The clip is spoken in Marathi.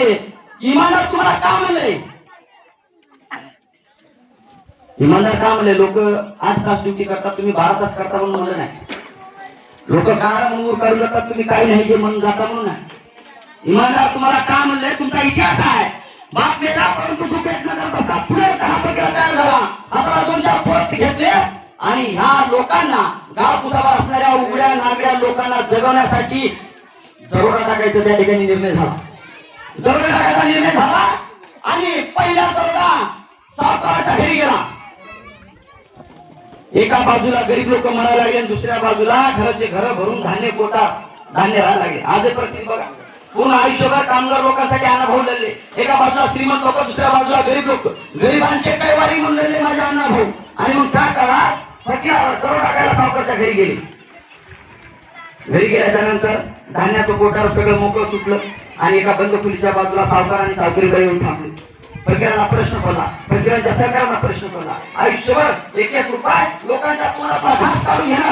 पाहिजे इमानदार तुम्हाला का म्हणलंय इमानदार का म्हणले लोक आठ तास ड्युटी करतात तुम्ही बारा तास करता म्हणून म्हणलं नाही. लोक काळा म्हणून करू लागतात तुम्ही काही नाही जे म्हणून जाता म्हणून नाही. इमानदार तुम्हाला का म्हणलंय तुमचा इतिहास आहे. बाप मेला परंतु दुखेत न बसता पुढे दहा पकडा तयार झाला. आता दोन चार पोस्ट घेतले. आणि ह्या लोकांना गाव कुसावर असणाऱ्या उघड्या नागड्या लोकांना जगवण्यासाठी दरोडा टाकायचा त्या ठिकाणी निर्णय झाला. दरोडा टाकायचा निर्णय झाला आणि पहिला दरोडा सावकाराच्या घरी गेला. एका बाजूला गरीब लोक म्हणायला लागले आणि दुसऱ्या बाजूला घराचे घर भरून धान्य पोटात धान्य राहायला लागले. आज प्रसिद्ध परिस्थिती बघा. पूर्ण आयुष्यभर कामगार लोकांसाठी अनुभव लागले एका बाजूला श्रीमंत लोक दुसऱ्या बाजूला गरीब लोक. गरिबांचे कैवारी म्हणून लागले माझे अनुभव आणि मग काय करा? फकीर सर्व टाकायला सावकारच्या घरी गेले. घरी गेल्याच्यानंतर धान्याचं पोटावर सगळं मोकळं सुटलं. आणि एका बंद खोलीच्या बाजूला सावकार आणि सावकारीकडे येऊन थांबले. फकीरांना प्रश्न पडला. फकीरांच्या सहकारांना प्रश्न पडला. आयुष्यभर एक एक रुपये लोकांच्या तोंडातला घास काढून घेणार.